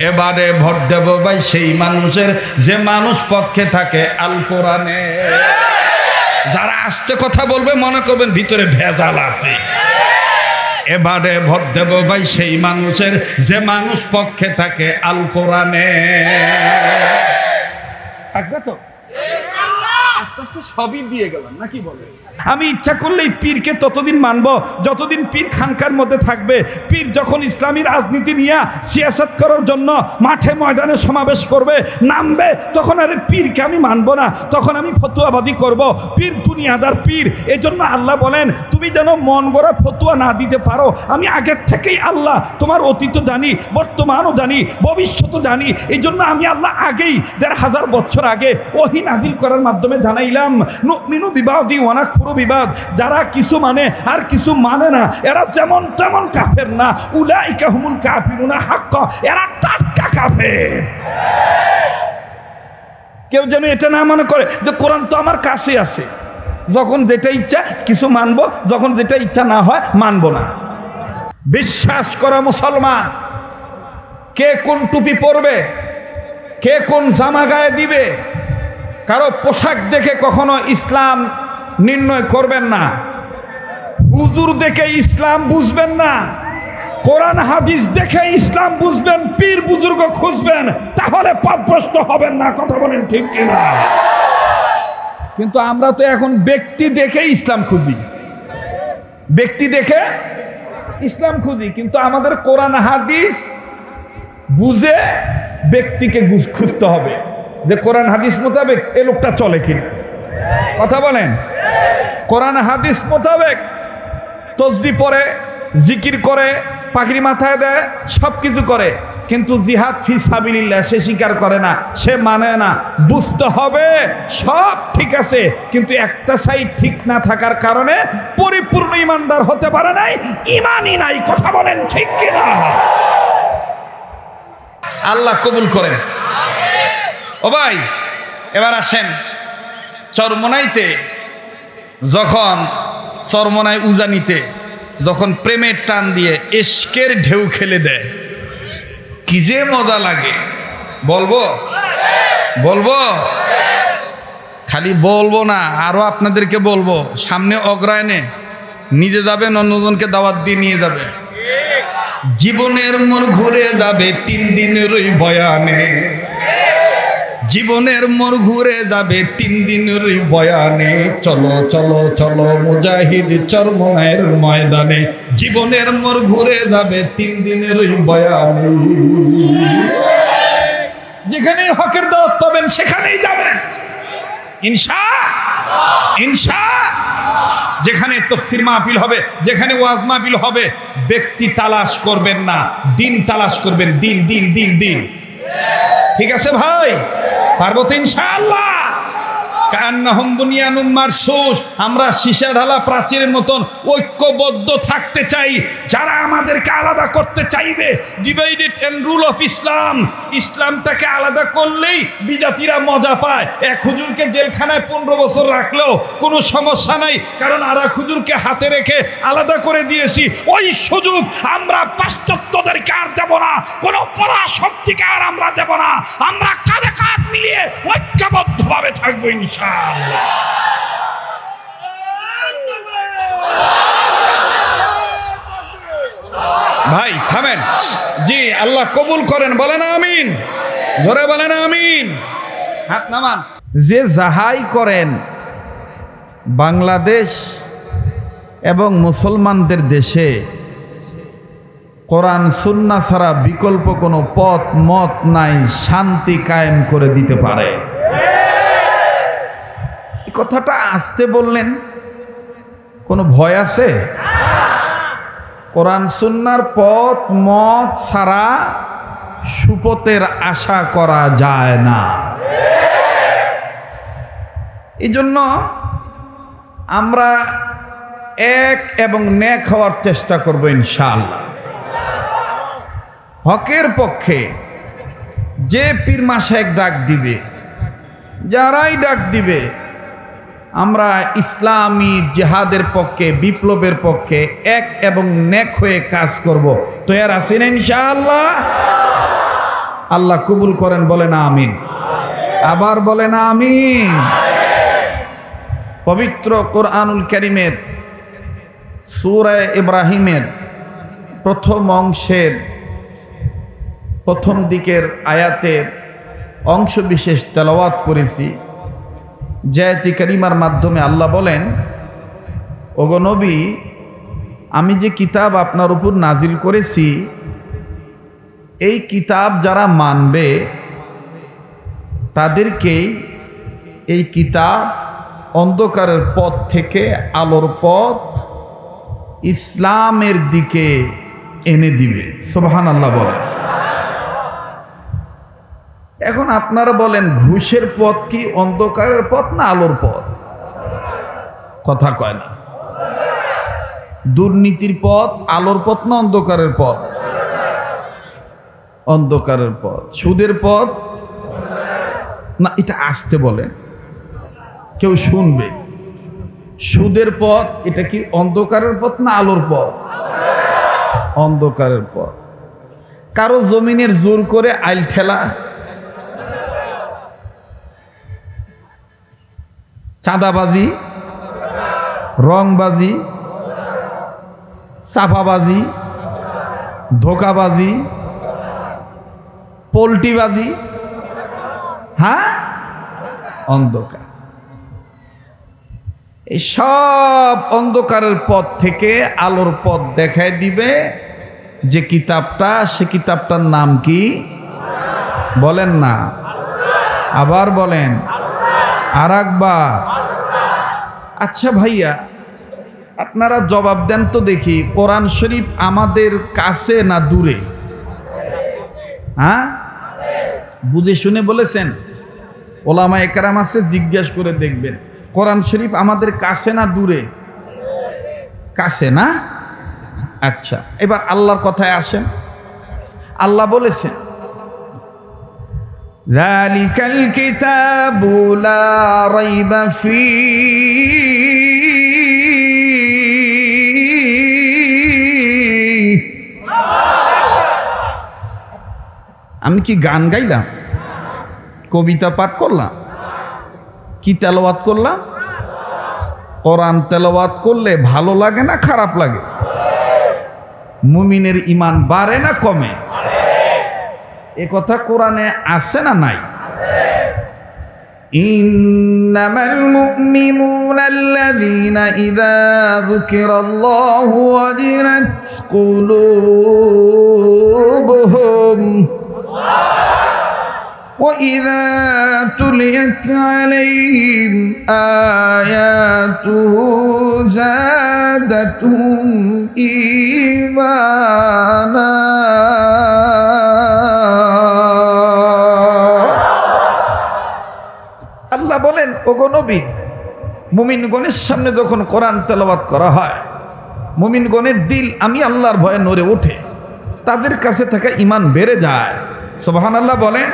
এবারে ভোট দেব ভাই, সেই মানুষের, যে মানুষ পক্ষে থাকে আল কোরআনে। যারা আসতে কথা বলবে, মনে করবেন ভিতরে ভেজাল আছে। এবারে ভোট দেব ভাই, সেই মানুষের, যে মানুষ পক্ষে থাকে আল কোরআনে। তো? আস্তে সবই দিয়ে গেলাম নাকি বলে আমি ইচ্ছা করলেই পীরকে ততদিন মানব, যতদিন পীর খানকার মধ্যে থাকবে। পীর যখন ইসলামী রাজনীতি নিয়ে সিয়াসত করার জন্য মাঠে ময়দানে সমাবেশ করবে, নামবে, তখন আরে পীরকে আমি মানব না, তখন আমি ফতুয়াবাদী করব। পীর দুনিয়াদার পীর এই জন্য আল্লাহ বলেন, তুমি যেন মন গড়া ফতুয়া না দিতে পারো, আমি আগের থেকেই আল্লাহ, তোমার অতীত জানি, বর্তমানও জানি ভবিষ্যৎও জানি এই জন্য আমি আল্লাহ আগেই দেড় হাজার বছর আগে ওহি নাজিল করার মাধ্যমে জানাইলাম মিনু বিবাহ দি অনেক পুরো বিবাদ। যারা কিছু মানে আর কিছু মানে না, এরা যেমন তেমন কাফের না। উলাইকা হুমুল কাফিরুনা হাক্ক, এরা টাটকা কাফের। কেউ যেন এটা না মনে করে যে কোরআন তো আমার কাছে আছে। যখন যেটা ইচ্ছা কিছু মানবো, যখন যেটা ইচ্ছা না হয় মানবো না। বিশ্বাস করা মুসলমান। কে কোন টুপি পরবে? কে কোন জামা গায়ে দিবে? কারও পোশাক দেখে কখনো ইসলাম নির্ণয় করবেন না। হুজুর দেখে ইসলাম বুঝবেন না। কোরআন, হাদিস দেখে ইসলাম বুঝবেন, পীর বুজুর্গ খুঁজবেন, তাহলে পথভ্রষ্ট হবেন না, কথা বলেন ঠিক কিনা? কিন্তু আমরা তো এখন ব্যক্তি দেখে ইসলাম খুঁজি। ব্যক্তি দেখে ইসলাম খুঁজি, কিন্তু আমাদের কোরআন, হাদিস বুঝে ব্যক্তিকে খুঁজতে হবে। যে কোরআন হাদিস মোতাবেক এ লোকটা চলে কিনা। কথা বলেন? কোরআন হাদিস মোতাবেক তসবি পরে জিকির করে পাখির মাথায় দেয় সব কিছু করে। কিন্তু জিহাদ ফি সাবিলিল্লাহ, সে স্বীকার করে না, সে মানে না। বুঝতে হবে, সব ঠিক আছে, কিন্তু একটা সাইড ঠিক না থাকার কারণে পরিপূর্ণ ইমানদার হতে পারে নাই, ইমানই নাই, কথা বলেন ঠিক কিনা? আল্লাহ কবুল করেন। ও ভাই, এবার আসেন। চরমনাইতে, যখন চরমনায় উজানিতে, যখন প্রেমের টান দিয়ে এশকের ঢেউ খেলে দেয়, কি যে মজা লাগে। বলব? বলব? খালি বলব না, আরও আপনাদেরকে বলব, সামনে অগ্রায়নে নিজে যাবেন, অন্যজনকে দাওয়াত দিয়ে নিয়ে যাবে। জীবনের মোর ঘুরে যাবে, তিন দিনের ওই বয়ানে। জীবনের মোর ঘুরে যাবে তিন দিনের বয়ানে। চলো চলো চলো, মুজাহিদ চরমনের ময়দানে। জীবনের মোর ঘুরে যাবে তিন দিনের বয়ানে। যেখানে হকের দাওয়াত পাবেন, সেখানেই যাবেন। ইনশা ইনশা, যেখানে তফসির মাহফিল হবে, যেখানে ওয়াজ মাহফিল হবে, ব্যক্তি তালাশ করবেন না, দিন তালাশ করবেন, দিন দিন দিন দিন। ঠিক আছে ভাই? পারব তো ইনশাআল্লাহ। কান্নাহম বুনিয়ানুম মারসুস। আমরা সীসা ঢালা প্রাচীরের মতন ঐক্যবদ্ধ থাকতে চাই। যারা আমাদেরকে আলাদা করতে চাইবে, divided and rule of Islam. ইসলামটাকে আলাদা করলেই বিজাতিরা মজা পায়। এক হুজুরকে জেলখানায় পনেরো বছর রাখলেও কোনো সমস্যা নাই, কারণ আর এক হুজুরকে হাতে রেখে আলাদা করে দিয়েছি। ওই সুযোগ আমরা পাশ্চাত্যদেরকে আর দেব না, কোনো পরাশক্তিকে আর আমরা দেব না। আমরা কাঁধে কাঁধ মিলিয়ে ঐক্যবদ্ধভাবে থাকব ইনশাআল্লাহ ভাই, থামেন। জি, আল্লাহ কবুল করেন। বলেন আমিন। ধরে বলেন আমিন। হাত নামান। যে যাহাই করেন, বাংলাদেশ এবং মুসলমানদের দেশে কোরআন সুন্না ছাড়া বিকল্প কোনো পথ, মত নাই, শান্তি কায়েম করে দিতে পারে। কথাটা আসতে বললেন, কোনো ভয় আছে? কোরআন সুন্নার পথ, মত ছাড়া সুপথের আশা করা যায় না। এই জন্য আমরা এক এবং ন্যাক হওয়ার চেষ্টা করব ইনশাল হকের পক্ষে যে পীর মাসে এক ডাক দিবে, যারাই ডাক দিবে আমরা ইসলামী জেহাদের পক্ষে, বিপ্লবের পক্ষে এক এবং নেক হয়ে কাজ করব। তো এর আছেন ইনশাআল্লাহ? আল্লাহ কবুল করেন বলে না আমিন। আবার বলেন আমিন। পবিত্র কোরআনুল করিমের সুরায় ইব্রাহিমের প্রথম অংশের প্রথম দিকের আয়াতের অংশ বিশেষ তেলাওয়াত করেছি। জয়াতি করিমার মাধ্যমে আল্লাহ বলেন, ওগো নবী, আমি যে কিতাব আপনার উপর নাজিল করেছি, এই কিতাব যারা মানবে, তাদেরকেই এই কিতাব অন্ধকারের পথ থেকে আলোর পথ ইসলামের দিকে এনে দিবে। সোবাহান আল্লাহ বলেন। এখন আপনারা বলেন, ঘুষের পথ কি অন্ধকারের পথ না আলোর পথ? কথা কয় না। দুর্নীতির পথ, আলোর পথ না অন্ধকারের পথ? অন্ধকারের পথ। সুদের পথ? না, এটা আসতে বলে। কেউ শুনবে। সুদের পথ, এটা কি অন্ধকারের পথ না আলোর পথ? অন্ধকারের পথ। কারও জমিনের জোর করে আইল ঠেলা চাঁদাবাজি, রংবাজি, চাপাবাজি, ধোকাবাজি, পোল্ট্রিবাজি হ্যাঁ? অন্ধকার। এই সব অন্ধকারের পথ থেকে আলোর পথ দেখায় দিবে যে কিতাবটা, সে কিতাবটার নাম কি? বলেন না। আবার বলেন। আর আচ্ছা ভাইয়া, আপনারা জবাব দেন তো দেখি, কোরআন শরীফ আমাদের কাছে না দূরে? হ্যাঁ? বুঝে শুনে বলেছেন? ওলামা একরাম আছে, জিজ্ঞাসা করে দেখবেন। কোরআন শরীফ আমাদের কাছে না দূরে? কাছে না? আচ্ছা এবার আল্লাহর কথায় আসেন। আল্লাহ বলেছেন ذلك الكتاب لا ريب فيه আমি কি গান গাইলাম কবিতা পাঠ করলাম কি তেলাওয়াত করলাম কোরআন তেলাওয়াত করলে ভালো লাগে না খারাপ লাগে মুমিনের ইমান বাড়ে না কমে এ কথা কোরআনে আছে না নাই إنما المؤمنون الذين إذا ذكر الله وجلت قلوبهم وإذا تليت عليهم آياته زادتهم إيمانا আল্লাহ বলেন ওগো নবী মুমিনগণের সামনে যখন কোরআন তেলাওয়াত করা হয় মুমিনগণের দিল আমি আল্লাহর ভয়ে নড়ে ওঠে তাদের কাছে থাকা ইমান বেড়ে যায় সোবাহান আল্লাহ বলেন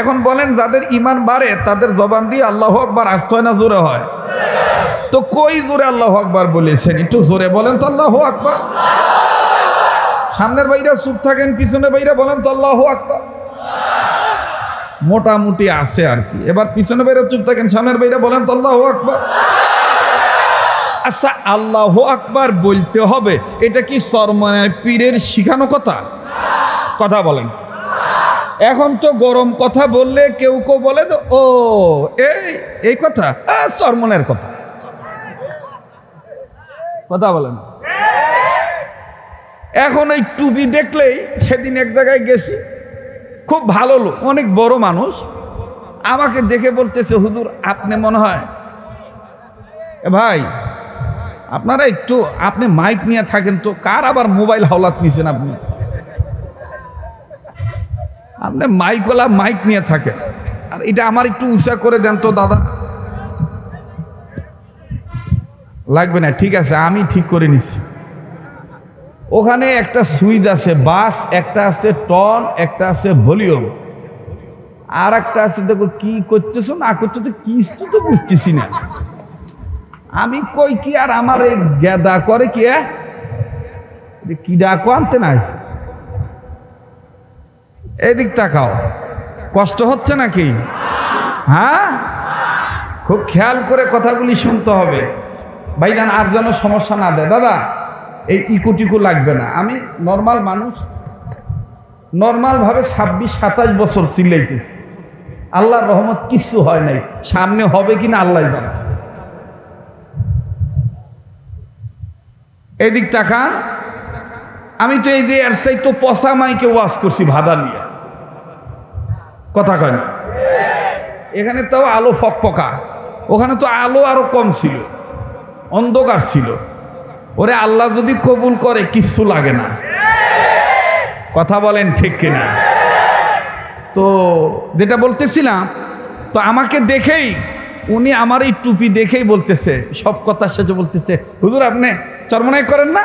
এখন বলেন, যাদের ইমান বাড়ে, তাদের জবান দিয়ে আল্লাহ আকবার আসতে হয় না, জোরে হয়। তো কই জোরে আল্লাহ আকবার বলেছেন? একটু জোরে বলেন তো আল্লাহ আকবার। সামনের বাইরা চুপ থাকেন, পিছনের বাইরা বলেন তো আল্লাহ আকবার। মোটামুটি আছে আর কি। এবার পিছনে বাইরে চুপ থাকেন, সামনের বাইরে বলেন তো আল্লাহ আকবার। আচ্ছা আল্লাহ আকবার বলতে হবে, এটা কি সরমানের পীরের শিখানো কথা? কথা বলেন। এখন তো গরম কথা বললে কেউ কেউ বলে তো, ও, এই এই কথা চরমনের কথা। কথা বলেন। এখন এই টুপি দেখলেই সেদিন এক জায়গায় গেছি, খুব ভালো লোক, অনেক বড় মানুষ, আমাকে দেখে বলতেছে, হুজুর, আপনি মনে হয় ভাই, আপনারা একটু, আপনি মাইক নিয়ে থাকেন তো, কার আবার মোবাইল হাওলাত নিছেন আপনি? আপনি মাইকওয়ালা মাইক নিয়ে থাকেন। আর এটা আমার একটু উঁচা করে দেন তো, দাদা। লাগবে না, ঠিক আছে, আমি ঠিক করে নিচ্ছি। ওখানে একটা সুইচ আছে, বাস, একটা আছে টন, একটা আছে ভলিউম। আর একটা আছে, দেখো, কি করতেছো, না করতেছো কিছু তো বুঝতেছি না। আমি কই কি আর আমার এই গেদা করে কি এ? যে কি ডাকো আনতে না? এদিক তাকাও। কষ্ট হচ্ছে নাকি? হ্যাঁ? খুব খেয়াল করে কথাগুলি শুনতে হবে। ভাই ভাইজান, আর যেন সমস্যা না দেয়। দাদা, এই ইকুটিকু লাগবে না। আমি নর্মাল মানুষ। নর্মালভাবে ছাব্বিশ, সাতাশ বছর চিল্লাইতেছি। আল্লাহর রহমত কিচ্ছু হয় নাই। সামনে হবে কি না আল্লাহ এদিক তাকান। আমি তো এই যে এর সাই তো পচা মাইকে ওয়াজ করছি ভাদা নিয়ে। কথা কয় এখানে তাও আলো ফকফকা। ওখানে তো আলো আরও কম ছিল। অন্ধকার ছিল। ওরে আল্লাহ যদি কবুল করে, কিচ্ছু লাগে না। কথা বলেন ঠিক কিনা? তো যেটা বলতেছিলাম, তো আমাকে দেখেই, উনি আমার এই টুপি দেখেই বলতেছে, সব কথা শেষে বলতেছে। হুজুর, আপনি চরমনাই করেন না?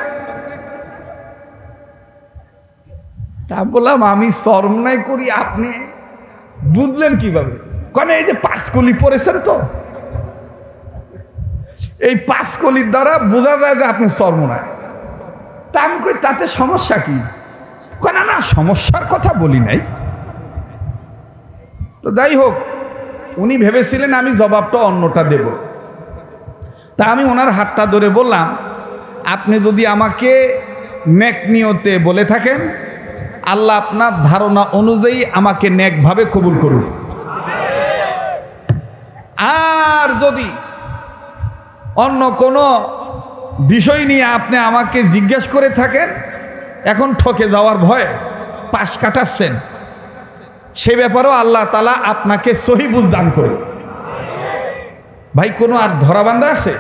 তা বললাম, আমি চরমনাই করি, আপনি বুঝলেন কীভাবে? কেন এই যে পাঁচকলি পড়েছেন তো? এই পাঁচকলির দ্বারা বোঝা যায় যে আপনি চরমনায় তা আমি কই, তাতে সমস্যা কি? কয় না, সমস্যার কথা বলি নাই। তো যাই হোক, উনি ভেবেছিলেন আমি জবাবটা অন্যটা দেব। তা আমি ওনার হাতটা ধরে বললাম, আপনি যদি আমাকে নেক নিয়তে বলে থাকেন আল্লাহ আপনার ধারণা অনুযায়ী আমাকে নেকভাবে কবুল করুন। আর যদি অন্য কোনো বিষয় নিয়ে আপনি আমাকে জিজ্ঞেস করে থাকেন, এখন ঠকে যাওয়ার ভয়, পাশ কাটাচ্ছেন, সে ব্যাপারেও আল্লাহ তালা আপনাকে সহিবুল দান করুন। ভাই, কোনো আর ধরাবান্ধা আছে?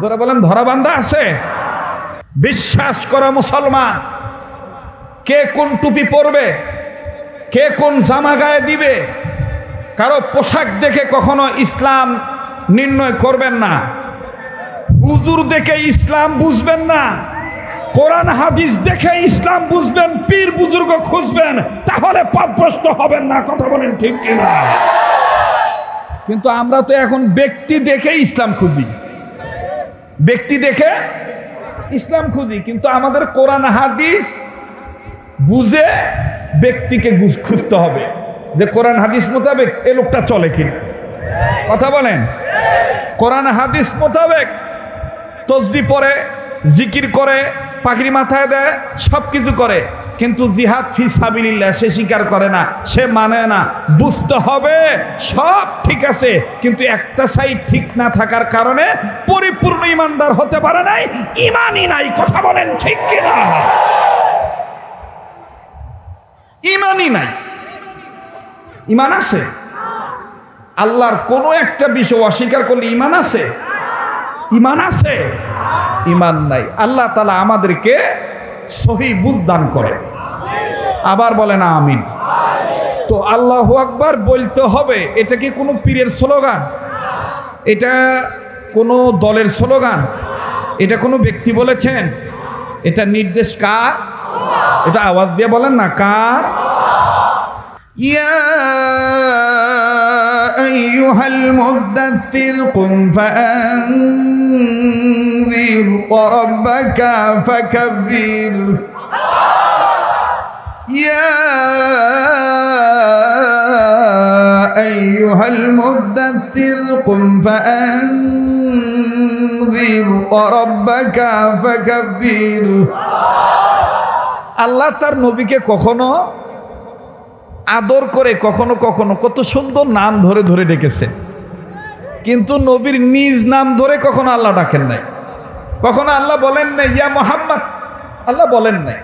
ধরা বলেন ধরাবান্ধা আছে? বিশ্বাস করা মুসলমান। কে কোন টুপি পরবে? কে কোন জামা গায়ে দিবে? কারও পোশাক দেখে কখনো ইসলাম নির্ণয় করবেন না। হুজুর দেখে ইসলাম বুঝবেন না। কোরআন, হাদিস দেখে ইসলাম বুঝবেন, পীর বুজুর্গ খুঁজবেন, তাহলে পথভ্রষ্ট হবেন না, কথা বলেন ঠিক কিনা? কিন্তু আমরা তো এখন ব্যক্তি দেখে ইসলাম খুঁজি। ব্যক্তি দেখে ইসলাম খুঁজি, কিন্তু আমাদের কোরআন, হাদিস বুঝে ব্যক্তিকে খুঁজতে হবে যে কোরআন হাদিস মোতাবেক এ লোকটা চলে কিনা। কথা বলেন? কোরআন হাদিস মোতাবেক তসবি পরে জিকির করে পাখির মাথায় দেয় সব কিছু করে। কিন্তু জিহাদ ফি সাবিলিল্লাহ, সে স্বীকার করে না, সে মানে না। বুঝতে হবে, সব ঠিক আছে, কিন্তু একটা সাইড ঠিক না থাকার কারণে পরিপূর্ণ ইমানদার হতে পারে নাই, ইমানই নাই, কথা বলেন ঠিক কিনা? ইমানই নাই। ইমান আছে? আল্লাহর কোনো একটা বিষয় অস্বীকার করলে ইমান আছে? ইমান আছে? ইমান নাই। আল্লাহ তালা আমাদেরকে সহি দান করে। আবার বলেন আমিন। তো আল্লাহ আকবার বলতে হবে, এটা কি কোনো পীরের স্লোগান? এটা কোনো দলের স্লোগান? এটা কোনো ব্যক্তি বলেছেন? এটা নির্দেশ কার? এটা আওয়াজ দিয়ে বলেন না, কার? يا أيها المدثر قم فأنذر وربك فكبر يا أيها المدثر قم فأنذر وربك فكبر আল্লাহ তার নবীকে কখনো আদর করে কখনো কখনো কত সুন্দর নাম ধরে ধরে ডেকেছে। কিন্তু নবীর নিজ নাম ধরে কখনো আল্লাহ ডাকেন নাই। কখনো আল্লাহ বলেন নাই, ইয়া মোহাম্মদ। আল্লাহ বলেন নাই।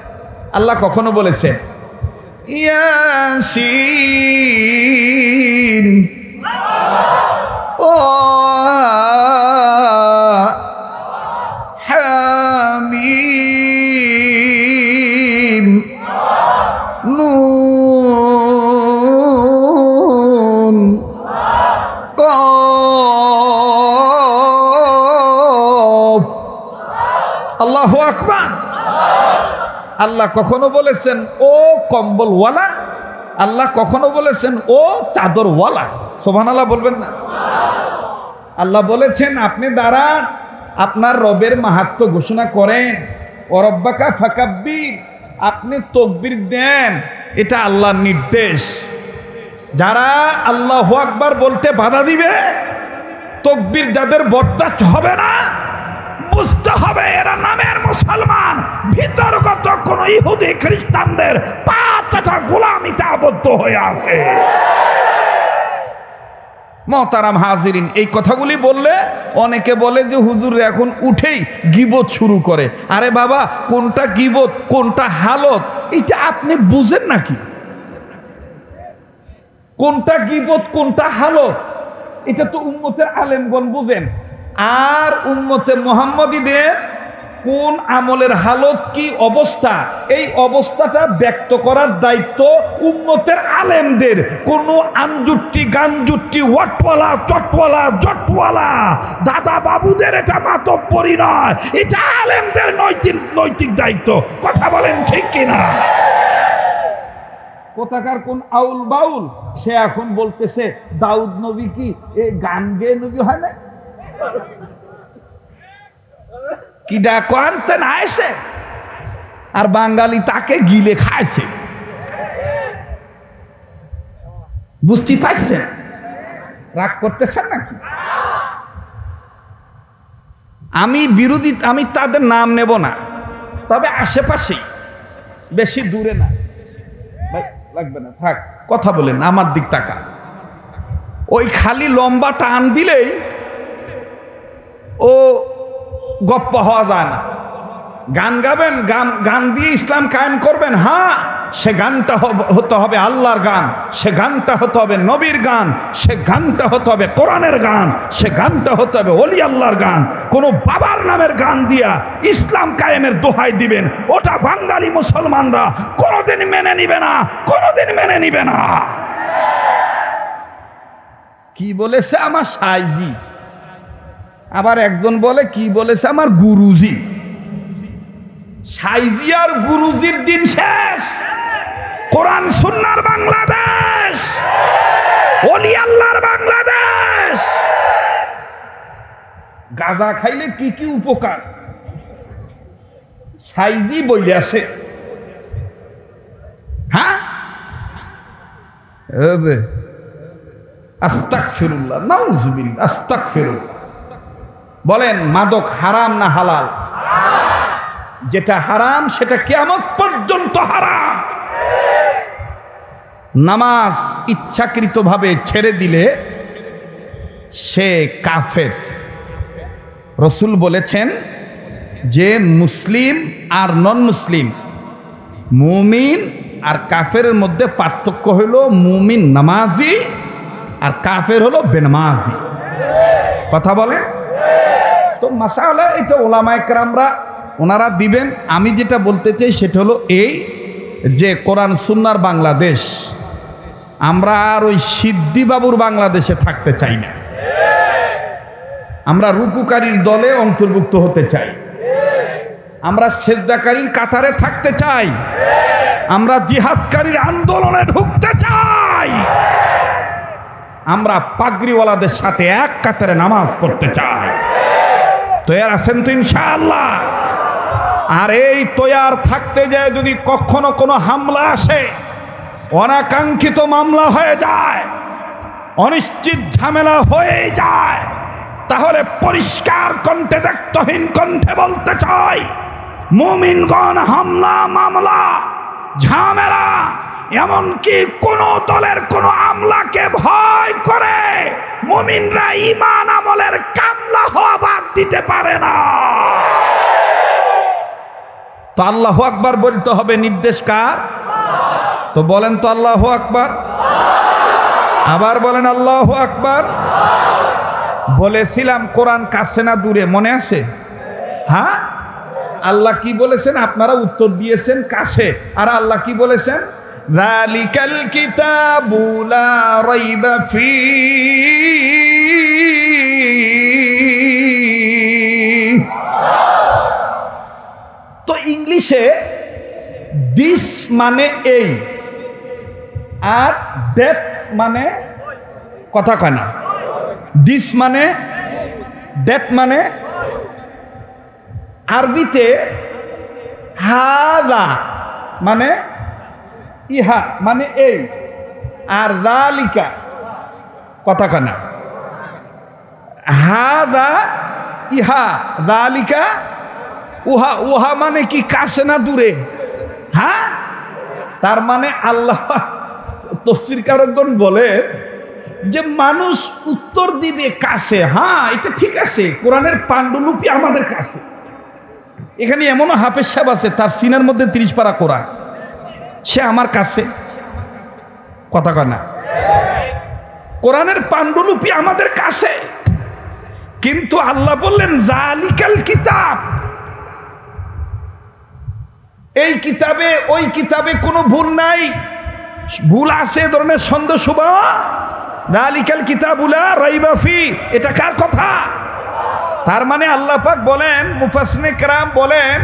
আল্লাহ কখনো বলেছেন, ইয়াসিন। ও আল্লাহ আল্লাহ কখনো বলেছেন, ও কম্বলওয়ালা আল্লাহ কখনো বলেছেন, ও চাদরওয়ালা সোভান আল্লাহ বলবেন না। আল্লাহ বলেছেন, আপনি দাঁড়ান, আপনার রবের মাহাত্ম ঘোষণা করেন। অরব্বাকা ফাকাব্বির, আপনি তকবির দেন। এটা আল্লাহর নির্দেশ। যারা আল্লাহ আকবার বলতে বাধা দিবে, তকবির যাদের বরদাস্ত হবে না বুঝতে হবে এরা নামের মুসলমান। ভিতরগত কোন ইহুদি খ্রিস্টানদের পাঁচটা গোলামিতে আবদ্ধ হয়ে আছে। মতারাম হাজিরিন, এই কথাগুলি বললে অনেকে বলে যে হুজুর এখন উঠেই গিবত শুরু করে। আরে বাবা, কোনটা গিবত, কোনটা হালত, এটা আপনি বুঝেন নাকি? কোনটা গিবত, কোনটা হালত, এটা তো উম্মতের আলেমগণ বুঝেন। আর উম্মতে মোহাম্মদীদের কোন আমলের হালত কি অবস্থা? এই অবস্থাটা ব্যক্ত করার দায়িত্ব উম্মতের আলেমদের। কোন আঞ্জুট্টি গানজুট্টি, ওয়াটওয়ালা, চটওয়ালা, জটওয়ালা, দাদা বাবুদের এটা মাতব্বরি নয়। এটা আলেমদের নৈতিক নৈতিক দায়িত্ব। কথা বলেন ঠিক কিনা? কোথাকার কোন আউল বাউল? সে এখন বলতেছে, দাউদ নবী কি, এ গান গেয়ে নবী হয় না কি ডাকো? আনতে না এসে। আর বাঙালি তাকে গিলে খাইছে। বুঝতে পারছেন? রাগ করতেছেন নাকি? আমি বিরোধী, আমি তাদের নাম নেব না। তবে আশেপাশেই, বেশি দূরে না। লাগবে না, থাক, কথা বলেন, আমার দিক তাকা ওই খালি লম্বা টান দিলেই ও গপ্প হওয়া যায় না। গান গাবেন, গান গান দিয়ে ইসলাম কায়েম করবেন হ্যাঁ সে গানটা হতে হবে আল্লাহর গান, সে গানটা হতে হবে নবীর গান, সে গানটা হতে হবে কোরআনের গান, সে গানটা হতে হবে অলি আল্লাহর গান। কোনো বাবার নামের গান দিয়া ইসলাম কায়েমের দোহাই দিবেন। ওটা বাঙালি মুসলমানরা কোনোদিন মেনে নিবে না, কোনোদিন মেনে নিবে না। কি বলেছে আমার সাইজি? আবার একজন বলে, কি বলেছে আমার গুরুজি? সাইজি আর গুরুজির দিন শেষ। কোরআন সুন্নার বাংলাদেশ। অলি আল্লাহর বাংলাদেশ। গাজা খাইলে কি কি উপকার? সাইজি বইলে আছে হ্যাঁ? আস্তাক ফিরুল্লাহ নাউজবিল আস্তাক ফিরুল্লাহ বলেন, মাদক হারাম না হালাল? যেটা হারাম, সেটা কেমন পর্যন্ত হারাম। নামাজ ইচ্ছাকৃতভাবে ছেড়ে দিলে সে কাফের। রসুল বলেছেন যে মুসলিম আর নন মুসলিম মুমিন আর কাফের মধ্যে পার্থক্য হলো মুমিন নামাজি আর কাফের হলো বেনামাজি। কথা বলে তো মাসালা, এটা ওলামায় কেরামরা ওনারা দিবেন। আমি যেটা বলতে চাই সেটা হলো এই যে কোরআন সুন্নার বাংলাদেশ, আমরা আর ওই সিদ্ধি বাবুর বাংলাদেশে থাকতে চাই না। আমরা রুকুকারীর দলে অন্তর্ভুক্ত হতে চাই। আমরা সেজদাকারীর কাতারে থাকতে চাই। আমরা জিহাদকারীর আন্দোলনে ঢুকতে চাই। আমরা পাগড়িওয়ালাদের সাথে এক কাতারে নামাজ পড়তে চাই। তৈয়ার আছেন তো ইনশাআল্লাহ। আর এই তৈয়ার থাকতে যায় যদি কখনো কোনো হামলা আসে, অনাকাঙ্ক্ষিত মামলা হয়ে যায়, অনিশ্চিত ঝামেলা হয়ে যায়, তাহলে পরিষ্কার কণ্ঠে, দেখতহীন কণ্ঠে বলতে চাই, মুমিনগণ হামলা, মামলা, ঝামেলা, এমনকি কোন দলের কোন আমলাকে ভয় করে মুমিনরা ইমান আমলের কামলা হওয়া বাদ দিতে পারে না তো আল্লাহ আকবার বলতে হবে নির্দেশ কার? তো বলেন তো আল্লাহ আকবার। আবার বলেন আল্লাহ আকবার। বলেছিলাম কোরআন কাছে না দূরে, মনে আছে? হ্যাঁ? আল্লাহ কি বলেছেন? আপনারা উত্তর দিয়েছেন কাছে। আর আল্লাহ কি বলেছেন? রালিকাল কিতাবু লা রাইবা ফী ইংলিশে দিস মানে এই, আর দ্যাট মানে কথা কয় না। দিস মানে দ্যাট মানে আরবিতে হাদা মানে ইহা মানে এই, আর জালিকা কথা কানা হাদা ইহা জালিকা উহা উহা মানে কি কাছে না দূরে? হ্যাঁ? তার মানে আল্লাহ তফসির কারকগণ বলে যে মানুষ উত্তর দিবে কাছে। হ্যাঁ এটা ঠিক আছে। কোরআনের পাণ্ডুলিপি আমাদের কাছে। এখানে এমনও হাফেজ সাহেব আছে, তার সিনের মধ্যে তিরিশ পারা কোরআন। সে আমার কাছে। কথা কয় না? কোরআনের পাণ্ডুলিপি আমাদের কাছে। কিন্তু আল্লাহ বললেন, জালিকাল কিতাব এই কিতাবে, ওই কিতাবে কোনো ভুল নাই। ভুল আছে ধরনের সন্দেহ শুভা দালিকাল কিতাবুলা রাইবাফি এটা কার কথা? তার মানে আল্লাহ পাক বলেন মুফাসনে কারাম বলেন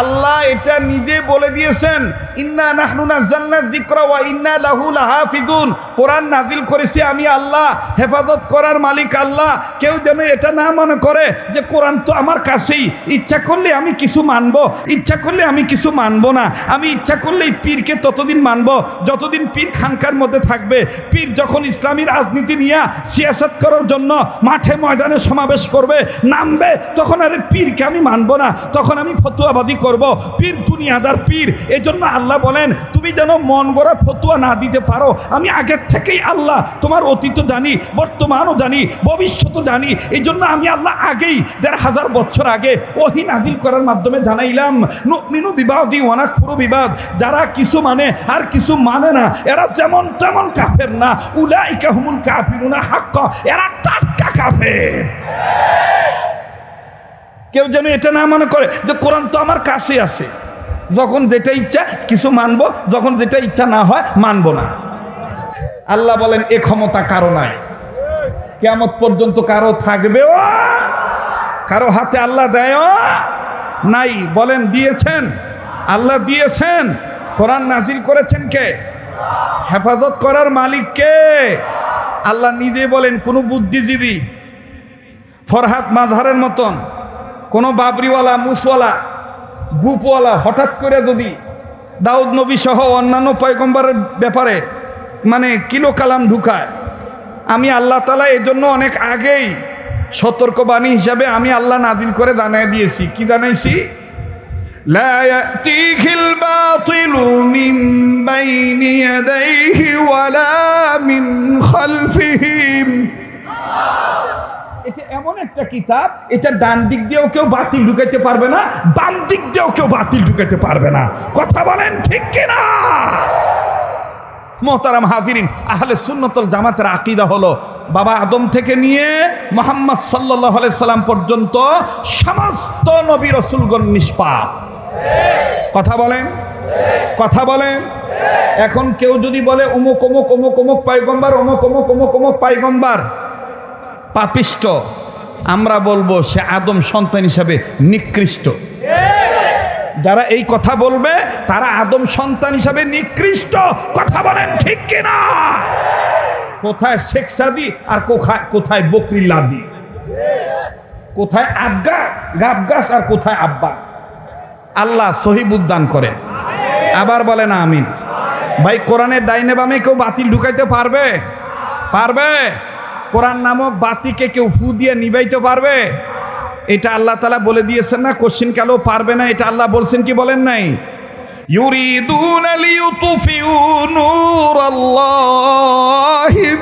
আল্লাহ এটা নিজে বলে দিয়েছেন, ইন্না নাহনু নাযালনা যিকরা ওয়া ইন্না লাহু লাহাফিজুন। কোরআন নাজিল করেছি আমি আল্লাহ, হেফাজত করার মালিক আল্লাহ। কেউ যেন এটা না মনে করে যে কোরআন তো আমার কাছেই। ইচ্ছা করলে আমি কিছু মানবো, ইচ্ছা করলে আমি কিছু মানবো না। আমি ইচ্ছা করলেই পীরকে ততদিন মানবো। যতদিন পীর খানকার মধ্যে থাকবে, পীর যখন ইসলামী রাজনীতি নিয়ে সিয়াসত করার জন্য মাঠে ময়দানে সমাবেশ করবে, নামবে, তখন আরে পীরকে আমি মানবো না। তখন আমি ফতুয়াবাদী করব, পীর দুনিয়াদার পীর। এই জন্য আল্লাহ বলেন, তুমি যেন মন গড়া ফতুয়া না দিতে পারো। আমি আগের থেকেই আল্লাহ, তোমার অতীত জানি, বর্তমানও জানি, ভবিষ্যতও জানি। এই জন্য আমি আল্লাহ আগেই, দেড় হাজার বছর আগে ওহি নাজিল করার মাধ্যমে জানাইলাম মিনু বিবাদি অনেক পুরো বিবাদ। যারা কিছু মানে আর কিছু মানে না, এরা যেমন তেমন কাফের না। উলাইকা হুমুল কাফিরুনা হাক্ক, এরা টাটকা কাফের। কেউ যেন এটা না মনে করে যে কোরআন তো আমার কাছে আছে। যখন যেটা ইচ্ছা কিছু মানব, যখন যেটা ইচ্ছা না হয় মানব না। আল্লাহ বলেন, এ ক্ষমতা কারও নাই। কেমত পর্যন্ত কারও থাকবেও, কারও হাতে আল্লাহ দেয় নাই। বলেন, দিয়েছেন। আল্লাহ দিয়েছেন। কোরআন নাজিল করেছেন কে? হেফাজত করার মালিক কে? আল্লাহ নিজে বলেন, কোনো বুদ্ধিজীবী, ফরহাদ মাঝহারের মতন কোনো বাবরিওয়ালা, মুসওয়ালা, গুপওয়ালা হঠাৎ করে যদি দাউদ নবী সহ অন্যান্য পয়গম্বরের ব্যাপারে মানে কিলো কালাম ঢুকায়, আমি আল্লাহ তালা এই জন্য অনেক আগেই সতর্কবাণী হিসাবে আমি আল্লাহ নাজিল করে জানাই দিয়েছি। কি জানাইছি? এমন একটা কিতাব, এটা ডান দিক দিয়েও কেউ বাতিল ঢুকাইতে পারবে না, বাম দিক দিয়েও কেউ বাতিল ঢুকাইতে পারবে না। কথা বলেন ঠিক কিনা? মোহতারাম হাজিরিন, আহলে সুন্নতল জামাতের আকিদা হলো, বাবা আদম থেকে নিয়ে মোহাম্মদ সাল্লাহ সাল্লাম পর্যন্ত সমস্ত নবী রসুলগণ নিষ্পাপ। কথা বলেন? কথা বলেন? এখন কেউ যদি বলে, অমুক অমুক অমুক অমুক পাইগম্বার অমুক অমুক অমুক অমুক পাইগম্বার পাপিষ্ট। আমরা বলব সে আদম সন্তান হিসাবে নিকৃষ্ট। যারা এই কথা বলবে, তারা আদম সন্তান হিসাবে নিকৃষ্ট। কথা বলেন ঠিক কিনা? কোথায় শেখ সাদি আর কোথায় কোথায় বকরি লাদি? কোথায় আবগা গাব গাছ আর কোথায় আব্বাস? আল্লাহ সহিব উদ্যান করে আবার বলে না আমিন। ভাই, কোরআনের ডাইনে বামে কেউ বাতিল ঢুকাইতে পারবে? পারবে? কোরআন নামক বাতিকে কেউ ফু দিয়ে নিবাইতে পারবে এটা আল্লাহ তালা বলে দিয়েছেন না কোশ্চিন কালো পারবে না এটা আল্লাহ বলছেন কি বলেন নাই يريدون ليطفئوا نور الله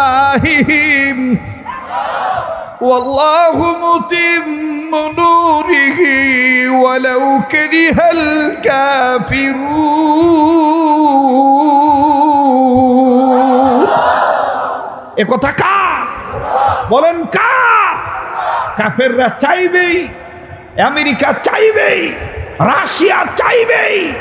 بأفواههم والله متم نوره ولو كره الكافرون এ কথা কার? বলেন কার? কাফেররা চাইবেই আমেরিকা চাইবেই রাশিয়া চাইবেই।